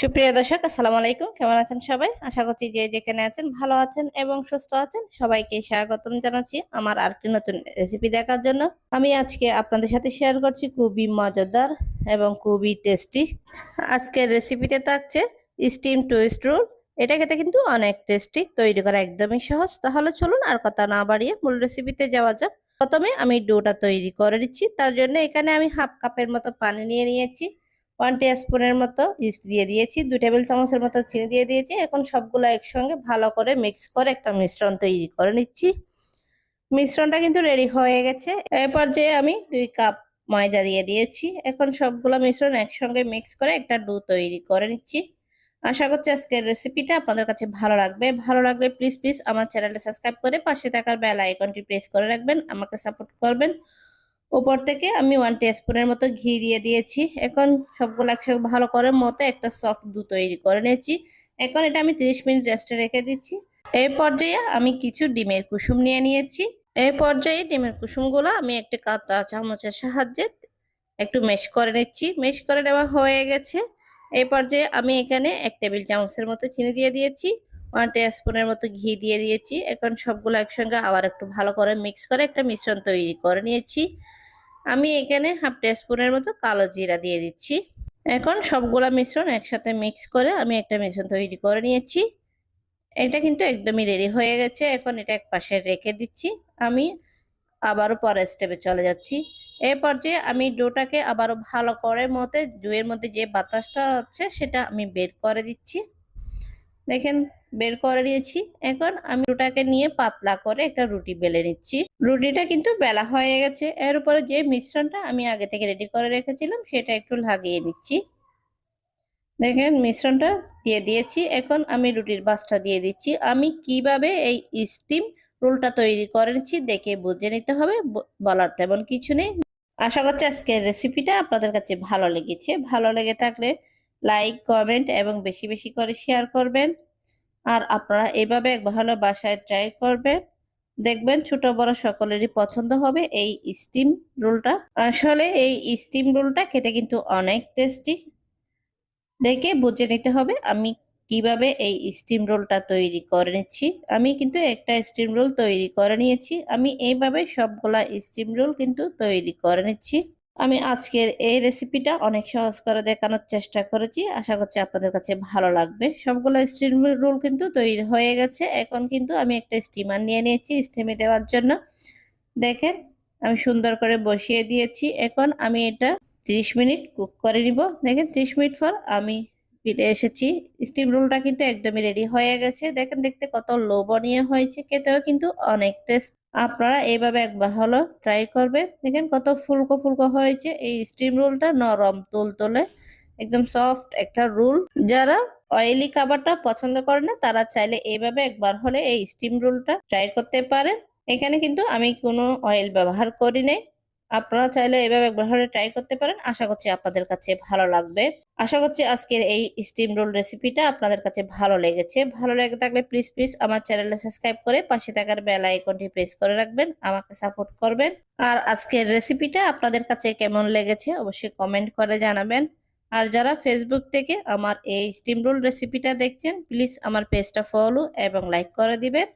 সুপ্রিয় দর্শক, আসসালামু আলাইকুম। কেমন আছেন সবাই? আশা করছি যে যেখানে আছেন, ভালো আছেন এবং সুস্থ আছেন। সবাইকে স্বাগতম জানাচ্ছি আমার আরেকটি নতুন রেসিপি দেখার জন্য। আমি আজকে আপনাদের সাথে শেয়ার করছি খুবই মজাদার এবং খুবই টেস্টি আজকের রেসিপিতে থাকছে স্টিম টুইস্ট রোল এটা খেতে কিন্তু অনেক টেস্টি তৈরি করা একদমই সহজ। তাহলে চলুন আর কথা না বাড়িয়ে মূল রেসিপিতে যাওয়া যাক। প্রথমে আমি ডোটা তৈরি করে নিচ্ছি। তার জন্য এখানে আমি হাফ কাপের মতো পানি নিয়ে নিয়েছি। ওয়ান স্পুনের মতো ইস্ট দিয়ে দিয়েছি দু টেবিল চামচের মতো চিনি দিয়ে দিয়েছি। এখন সবগুলো একসঙ্গে ভালো করে মিক্স করে একটা মিশ্রণ তৈরি করে নিচ্ছি। মিশ্রণটা কিন্তু রেডি হয়ে গেছে। এরপর যে আমি দুই কাপ ময়দা দিয়ে দিয়েছি, এখন সবগুলো মিশ্রণ একসঙ্গে মিক্স করে একটা ডো তৈরি করে নিচ্ছি। আশা করছি আজকের রেসিপিটা আপনাদের কাছে ভালো লাগবে। ভালো লাগলে প্লিজ প্লিজ আমার চ্যানেলটা সাবস্ক্রাইব করে পাশে থাকার বেল আইকনটি প্রেস করে রাখবেন, আমাকে সাপোর্ট করবেন। উপর থেকে আমি ওয়ান স্পুনের মতো ঘি দিয়ে দিয়েছি। এখন সবগুলো একসঙ্গে ভালো করে মতো একটা সফট দু তৈরি করে নিয়েছি। এখন এটা আমি 30 মিনিট রেস্টে রেখে দিচ্ছি। এই পর্যায়ে আমি কিছু ডিমের কুসুম নিয়ে নিয়েছি। এই পর্যায়ে ডিমের কুসুমগুলো আমি একটা কাঁচা চামচের সাহায্যে একটু মেশ করে নিচ্ছি। মেশ করে নেওয়া হয়ে গেছে। এই পর্যায়ে আমি এখানে এক টেবিল চামচের মতো চিনি দিয়ে দিয়েছি। ওয়ান স্পুনের মতো ঘি দিয়ে দিয়েছি। এখন সবগুলো একসঙ্গে আবার একটু ভালো করে মিক্স করে একটা মিশ্রণ তৈরি করে নিয়েছি। আমি এখানে হাফ স্পুনের মতো কালো জিরা দিয়ে দিচ্ছি। এখন সবগুলা মিশ্রণ একসাথে মিক্স করে আমি একটা মিশ্রণ তৈরি করে নিয়েছি। এটা কিন্তু একদমই রেডি হয়ে গেছে। এখন এটা এক পাশে রেখে দিচ্ছি। আমি আবারও পরের স্টেপে চলে যাচ্ছি। এই পর্যায়ে আমি ডোটাকে আবারও ভালো করে মতে জুয়ের মধ্যে যে বাতাসটা হচ্ছে সেটা আমি বের করে দিচ্ছি। দেখেন, বের করে নিয়েছি। এখন আমি রুটাকে নিয়ে পাতলা করে একটা রুটি বেলে নিচ্ছি। রুটিটা কিন্তু বেলা হয়ে গেছে। এর উপরে যে মিশ্রণটা আমি আগে থেকে রেডি করে রেখেছিলাম, সেটা একটু লাগিয়ে নিচ্ছি। দেখেন, মিশ্রণটা দিয়ে দিয়েছি। এখন আমি রুটির বাসটা দিয়ে দিচ্ছি। আমি কীভাবে এই স্টিম রোলটা তৈরি করে নিচ্ছি, দেখে বুঝে নিতে হবে। বলার তেমন কিছু নেই। আশা করছি আজকের রেসিপিটা আপনাদের কাছে ভালো লেগেছে। ভালো লেগে থাকলে লাইক কমেন্ট এবং বেশি বেশি করে শেয়ার করবেন। আর আপনারা এভাবে হলে বাসায় ট্রাই করবেন। দেখবেন ছোট বড় সকলেরই পছন্দ হবে এই স্টিম রোলটা আসলে এই স্টিম রোলটা খেতে কিন্তু অনেক টেস্টি দেখে বুঝে নিতে হবে আমি কীভাবে এই স্টিম রোলটা তৈরি করে নিচ্ছি। আমি কিন্তু একটা স্টিম রোল তৈরি করে নিয়েছি। আমি এইভাবে সবগুলা স্টিম রোল কিন্তু তৈরি করে নিচ্ছি। আমি আজকের এই রেসিপিটা অনেক সহজ করে দেখানোর চেষ্টা করেছি। আশা করছি আপনাদের কাছে ভালো লাগবে। সবগুলো স্টিম রোল কিন্তু তৈরি হয়ে গেছে। এখন কিন্তু আমি একটা স্টিমার নিয়ে নিয়েছি স্টিমে দেওয়ার জন্য। দেখেন, আমি সুন্দর করে বসিয়ে দিয়েছি। এখন আমি এটা 30 মিনিট কুক করে নিব। দেখেন 30 মিনিট পর আমি ফিরে এসেছি। স্টিম রোলটা কিন্তু একদমই রেডি হয়ে গেছে। দেখেন, দেখতে কত লোভনীয় হয়েছে, খেতেও কিন্তু অনেক টেস্ট আপনারা এইভাবে একবার হলো ট্রাই করবেন। দেখেন, কত ফুলকো ফুলকো হয়েছে। এই স্টিম রোলটা নরম তুলতুলে একদম সফট একটা রোল যারা অয়েলি খাবারটা পছন্দ করে না, তারা চাইলে এইভাবে একবার হলে এই স্টিম রোলটা ট্রাই করতে পারেন। এখানে কিন্তু আমি কোনো অয়েল ব্যবহার করি নাই। আপনারা চাইলে এভাবে একবার ট্রাই করতে পারেন। আশা করছি আপনাদের কাছে ভালো লাগবে। আশা করছি আজকের এই স্টিম রোল রেসিপিটা আপনাদের কাছে ভালো লেগেছে। ভালো লেগে থাকলে প্লিজ প্লিজ আমার চ্যানেলটা সাবস্ক্রাইব করে পাশে থাকার বেল আইকনটি প্রেস করে রাখবেন, আমাকে সাপোর্ট করবেন। আর আজকের রেসিপিটা আপনাদের কাছে কেমন লেগেছে অবশ্যই কমেন্ট করে জানাবেন। আর যারা ফেসবুক থেকে আমার এই স্টিম রোল রেসিপিটা দেখছেন প্লিজ আমার পেজটা ফলো এবং লাইক করে দিবেন।